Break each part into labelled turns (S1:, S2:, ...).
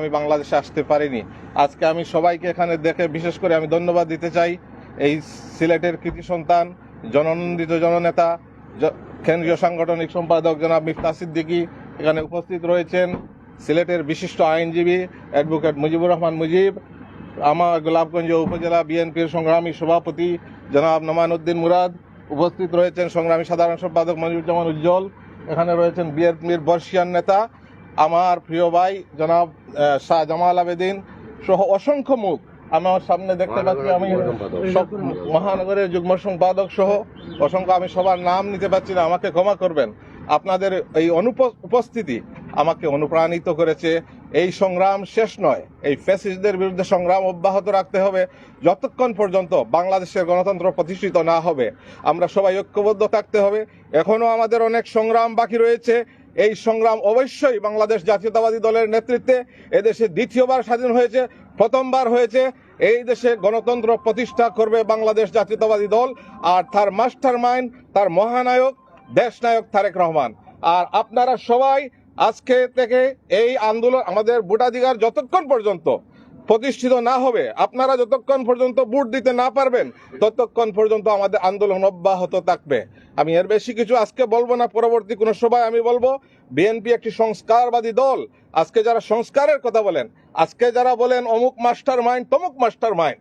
S1: আমি বাংলাদেশে আসতে পারিনি। আজকে আমি সবাইকে এখানে দেখে বিশেষ করে আমি ধন্যবাদ দিতে চাই এই সিলেটের কৃতি সন্তান, জননন্দিত জননেতা কেন্দ্রীয় সাংগঠনিক সম্পাদক জনাব মিফতা সিদ্দিকী এখানে উপস্থিত রয়েছেন। সিলেটের বিশিষ্ট আইনজীবী অ্যাডভোকেট মুজিবুর রহমান মুজিব, আমার গোলাপগঞ্জ উপজেলা বিএনপির সংগ্রামী সভাপতি জনাব নোমান উদ্দিন মুরাদ উপস্থিত রয়েছেন। সংগ্রামী সাধারণ সম্পাদক মনিরুজ্জামান উজ্জ্বল, এখানে রয়েছেন বিএনপির বর্ষিয়ান নেতা আমার প্রিয় ভাই জনাব শাহ জামাল আবেদিন সহ অসংখ্য মুখ। আমার সামনে দেখতে পাচ্ছি আমি মহানগরের যুগ্ম সম্পাদক সহ অসংখ্য আমি সবার নাম নিতে পারছি না আমাকে ক্ষমা করবেন। আপনাদের এই অনুপ উপস্থিতি আমাকে অনুপ্রাণিত করেছে। এই সংগ্রাম শেষ নয় এই ফ্যাসিস্টদের বিরুদ্ধে সংগ্রাম অব্যাহত রাখতে হবে। যতক্ষণ পর্যন্ত বাংলাদেশের গণতন্ত্র প্রতিষ্ঠিত না হবে আমরা সবাই ঐক্যবদ্ধ থাকতে হবে। এখনও আমাদের অনেক সংগ্রাম বাকি রয়েছে এই সংগ্রাম অবশ্যই বাংলাদেশ জাতীয়তাবাদী দলের নেতৃত্বে এদেশে দ্বিতীয়বার স্বাধীন হয়েছে, প্রথমবার হয়েছে। এই দেশে গণতন্ত্র প্রতিষ্ঠা করবে বাংলাদেশ জাতীয়তাবাদী দল আর তার মাস্টার মাইন্ড তার মহানায়ক, দেশনায়ক তারেক রহমান। আর আপনারা সবাই আজকে থেকে এই আন্দোলন, আমাদের ভোটাধিকার যতক্ষণ পর্যন্ত প্রতিষ্ঠিত না হবে, আপনারা যতক্ষণ পর্যন্ত ভোট দিতে না পারবেন, ততক্ষণ পর্যন্ত আমাদের আন্দোলন অব্যাহত থাকবে। আমি এর বেশি কিছু আজকে বলব না, পরবর্তী কোনো সভায় আমি বলব, বিএনপি একটি সংস্কারবাদী দল, আজকে যারা সংস্কারের কথা বলেন, আজকে যারা বলেন অমুক মাস্টার মাইন্ড তমুক মাস্টার মাইন্ড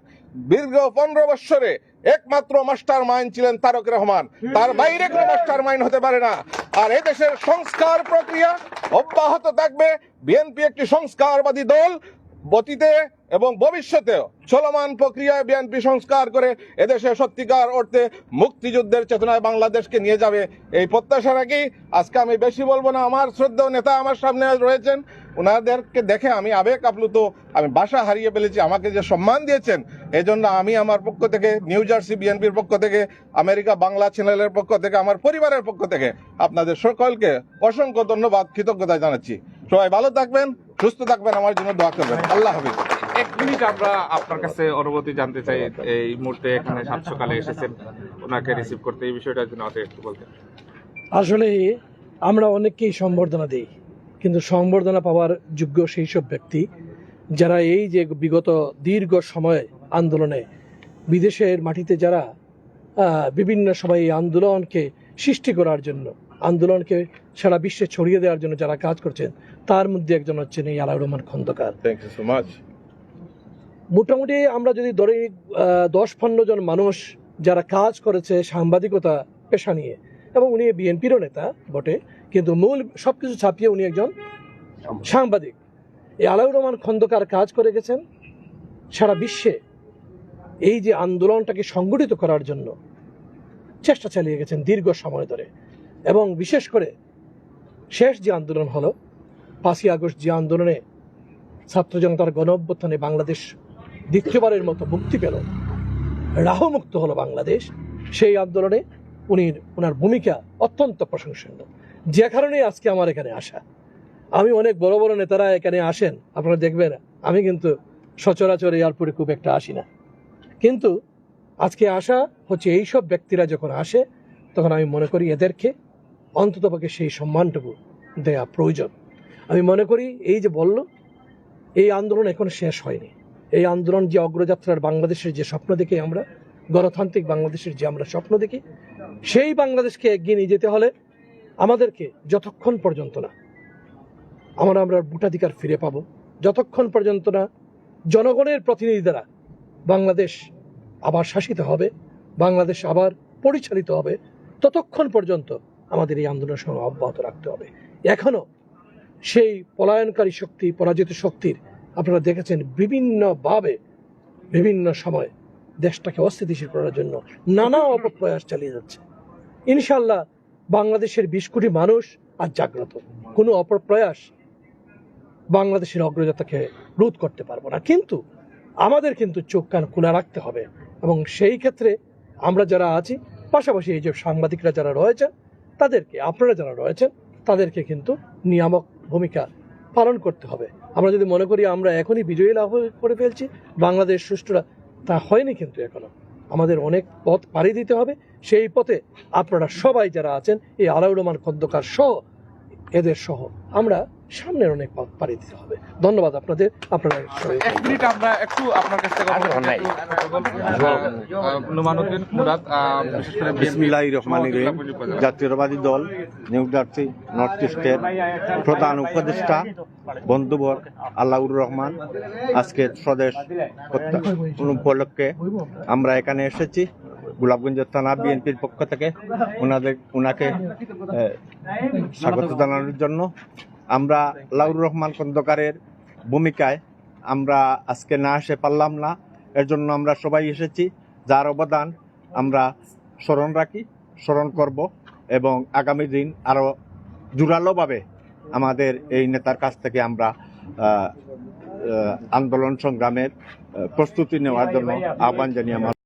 S1: দীর্ঘ পনেরো বৎসরে একমাত্র মাস্টার মাইন্ড ছিলেন তারক রহমান। তার বাইরে কোনো মাস্টার মাইন্ড হতে পারে না। আর এই দেশের সংস্কার প্রক্রিয়া অব্যাহত থাকবে। বিএনপি একটি সংস্কারবাদী দল অতীতে এবং ভবিষ্যতেও চলমান প্রক্রিয়ায় বিএনপি সংস্কার করে এদেশে সত্যিকার অর্থে মুক্তিযুদ্ধের চেতনায় বাংলাদেশকে নিয়ে যাবে। এই প্রত্যাশা রাখি। আজকে আমি বেশি বলব না। আমার শ্রদ্ধেয় নেতা আমার সামনে রয়েছেন। ওনাদেরকে দেখে আমি আবেগ আপ্লুত। আমি বাসা হারিয়ে ফেলেছি। আমাকে যে সম্মান দিয়েছেন এই জন্য আমি আমার পক্ষ থেকে, নিউ জার্সি বিএনপির পক্ষ থেকে, আমেরিকা বাংলা চ্যানেলের পক্ষ থেকে, আমার পরিবারের পক্ষ থেকে আপনাদের সকলকে অসংখ্য ধন্যবাদ, কৃতজ্ঞতা জানাচ্ছি। সবাই ভালো থাকবেন। সুস্থ থাকবেন আমার জন্য দোয়া করবেন। আল্লাহ হাফিজ।
S2: এক মিনিট আমরা আপনার কাছে অনুমতি জানতে চাই এই মুহূর্তে এখানে সাত সকালে এসেছেন ওনাকে রিসিভ করতে এই বিষয়টার জন্য একটু বলতেন।
S3: আসলে আমরা অনেককেই সম্বর্ধনা দিই কিন্তু সম্বর্ধনা পাওয়ার যোগ্য সেই সব ব্যক্তি যারা এই যে বিগত দীর্ঘ সময় আন্দোলনে বিদেশের মাটিতে যারা বিভিন্ন সময় এই আন্দোলনকে সৃষ্টি করার জন্য আন্দোলনকে সারা বিশ্বে ছড়িয়ে দেওয়ার জন্য যারা কাজ করছেন তার মধ্যে একজন হচ্ছেন এই Alaur Rahman Khandakar.
S1: Thank you so much
S3: মোটামুটি আমরা যদি ধরি দশ পনেরো জন মানুষ যারা কাজ করেছে সাংবাদিকতা পেশা নিয়ে এবং উনি বিএনপিরও নেতা বটে কিন্তু মূল সব কিছু ছাপিয়ে উনি একজন সাংবাদিক। এই আলাউর রহমান খন্দকার কাজ করে গেছেন সারা বিশ্বে। এই যে আন্দোলনটাকে সংগঠিত করার জন্য চেষ্টা চালিয়ে গেছেন দীর্ঘ সময় ধরে। এবং বিশেষ করে শেষ যে আন্দোলন হলো, পাঁচই আগস্ট যে আন্দোলনে ছাত্র জনতার গণ অভ্যুত্থানে বাংলাদেশ দ্বিতীয়বারের মতো মুক্তি পেল, রাহমুক্ত হলো বাংলাদেশ, সেই আন্দোলনে উনি ওনার ভূমিকা অত্যন্ত প্রশংসনীয়। যে কারণে আজকে আমার এখানে আসা। আমি অনেক বড় বড় নেতারা এখানে আসেন, আপনারা দেখবেন, আমি কিন্তু সচরাচর এয়ারপোর্টে খুব একটা আসি না। কিন্তু আজকে আসা হচ্ছে এই সব ব্যক্তিরা যখন আসে, তখন আমি মনে করি এদেরকে অন্ততপক্ষে সেই সম্মানটুকু দেয়া প্রয়োজন। আমি মনে করি এই যে বলল, এই আন্দোলন এখন শেষ হয়নি। এই আন্দোলন যে অগ্রযাত্রার বাংলাদেশের যে স্বপ্ন দেখি আমরা, গণতান্ত্রিক বাংলাদেশের যে আমরা স্বপ্ন দেখি, সেই বাংলাদেশকে এগিয়ে নিয়ে যেতে হলে আমাদেরকে যতক্ষণ পর্যন্ত না আমরা আমরা ভোটাধিকার ফিরে পাব, যতক্ষণ পর্যন্ত না জনগণের প্রতিনিধি দ্বারা বাংলাদেশ আবার শাসিত হবে, বাংলাদেশ আবার পরিচালিত হবে, ততক্ষণ পর্যন্ত আমাদের এই আন্দোলনের সঙ্গে অব্যাহত রাখতে হবে। এখনও সেই পলায়নকারী শক্তি, পরাজিত শক্তির আপনারা দেখেছেন বিভিন্নভাবে, বিভিন্ন সময় দেশটাকে অস্থিতিশীল করার জন্য নানা অপপ্রয়াস চালিয়ে যাচ্ছে। ইনশাল্লাহ বাংলাদেশের বিশ কোটি মানুষ আর জাগ্রত। কোনো অপপ্রয়াস বাংলাদেশের অগ্রযাত্রাকে রোধ করতে পারব না। কিন্তু আমাদের কিন্তু চোখ কান খোলা রাখতে হবে এবং সেই ক্ষেত্রে আমরা যারা আছি, পাশাপাশি এই যে সাংবাদিকরা যারা রয়েছেন তাদেরকে, আপনারা যারা রয়েছেন, তাদেরকে কিন্তু নিয়ামক ভূমিকা পালন করতে হবে। আমরা যদি মনে করি আমরা এখনই বিজয়ী লাভ করে ফেলছি, বাংলাদেশ সুষ্ঠুরা তা হয়নি কিন্তু এখনও আমাদের অনেক পথ পাড়ি দিতে হবে। সেই পথে আপনারা সবাই যারা আছেন, এই আলাউর রহমান খন্দকার সহ, এদের সহ, আমরা সামনের অনেক পথ পাড়ি দিতে হবে। ধন্যবাদ আপনাদের। আপনারা
S2: এক মিনিট আমরা একটু আপনার কাছ থেকে নুমানুদ্দিন মুরাদ বিশেষ করে
S4: বিসমিল্লাহ রহমান রহিম। জাতীয়তাবাদী দল নিউ জার্সি নর্থ ইস্টের প্রধান উপদেষ্টা বন্ধুবর আল্লাউর রহমান আজকে স্বদেশ উপলক্ষে আমরা এখানে এসেছি। গোলাপগঞ্জ থানা বিএনপির পক্ষ থেকে। ওনাদের ওনাকে স্বাগত জানানোর জন্য। আমরা লাউর রহমান খন্দকারের ভূমিকায় আমরা আজকে না আসে পারলাম না। এর জন্য আমরা সবাই এসেছি। যার অবদান আমরা স্মরণ রাখি স্মরণ করব এবং আগামী দিন আরও জোরালোভাবে আমাদের এই নেতার কাছ থেকে আমরা আন্দোলন সংগ্রামের প্রস্তুতি নেওয়ার জন্য আহ্বান জানিয়ে আমার